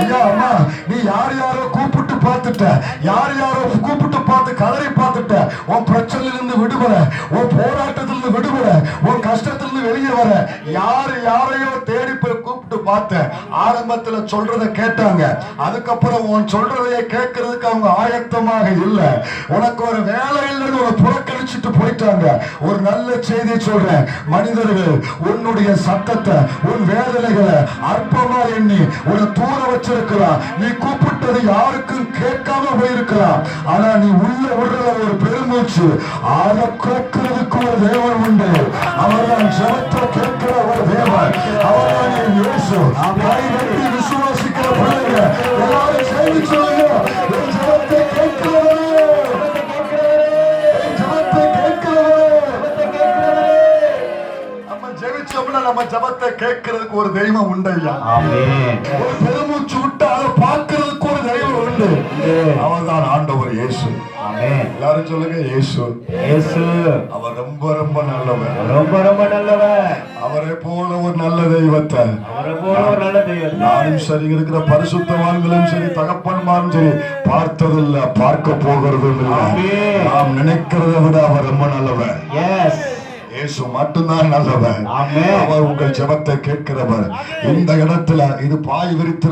ஐயா அம்மா நீ யார் யாரோ கூப்பிட்டு பார்த்துட்ட. யார் யாரோ கூப்பிட்டு பார்த்து கதறி பார்த்துட்ட. உன் பிரச்சனையிலிருந்து விடுபட உன் போராட்டத்திலிருந்து விடுபட உன் கஷ்டத்திலிருந்து வெளியே வர. யாரு யாரையோ தேடி பார்த்த ஆரம்பத்துல சொல்றத கேட்டாங்க. அதுக்கப்புறம் உன் சொல்றதையே கேட்கறதுக்கு அவங்க ஆயத்தமாக இல்ல. உனக்கு ஒரு வேலை இல்லைன்னு ஒரு புறக்கணிச்சுட்டு போயிட்டாங்க. ஒரு நல்ல செய்தி சொல்றேன். மனிதர்கள் உன்னுடைய சத்தத்தை உன் வேதனைகளை அற்பமா எண்ணி உன்னை தூர வச்சிருக்கலாம் நீ கூப்பிட்டது யாருக்கும் கேட்காம போயிருக்கலாம் ஆனா நீ உள்ள விடுற ஒரு பெருமூச்சு அதை கேட்கறதுக்கு ஒரு தேவன் உண்டு. அவர்தான் ஜபத்தை கேட்கிற ஒரு தேவன். அவர்தான் கை கட்டி விசுவாசிக்கிற பிள்ளைங்க எல்லாரும் சேர்ந்து சொல்லுங்க என் ஜபத்தை கேட்கிறவரே என் ஜபத்தை கேட்கிறவரே நம்ம ஜபத்தை கேட்கறதுக்கு ஒரு தெய்வம் உண்டு ஐயா ஒரு பெருமூச்சு விட்டு அதை பார்க்கறதுக்கு ஒரு தெய்வம் உண்டு. அவர்தான் ஆண்டவர் இயேசு. எல்லாரும் சொல்லுங்க இயேசு. இயேசு. அவர் ரொம்ப ரொம்ப நல்லவர். ரொம்ப ரொம்ப நல்லவர். அவரை போல ஒரு நல்ல தெய்வத்தை. நானும் சரி இருக்கிற பரிசுத்தவான்களும் சரி தகப்பன்மாரும் சரி பார்த்ததில்ல பார்க்க போகிறதும் இல்லை. நாம் நினைக்கிறதை விட அவர் ரொம்ப நல்லவர். இயேசு மட்டும்தான் நல்லவர். அவர் உங்கள் ஜெபத்தை கேட்கிறவர். இந்த இடத்துல இது பாய் விரித்து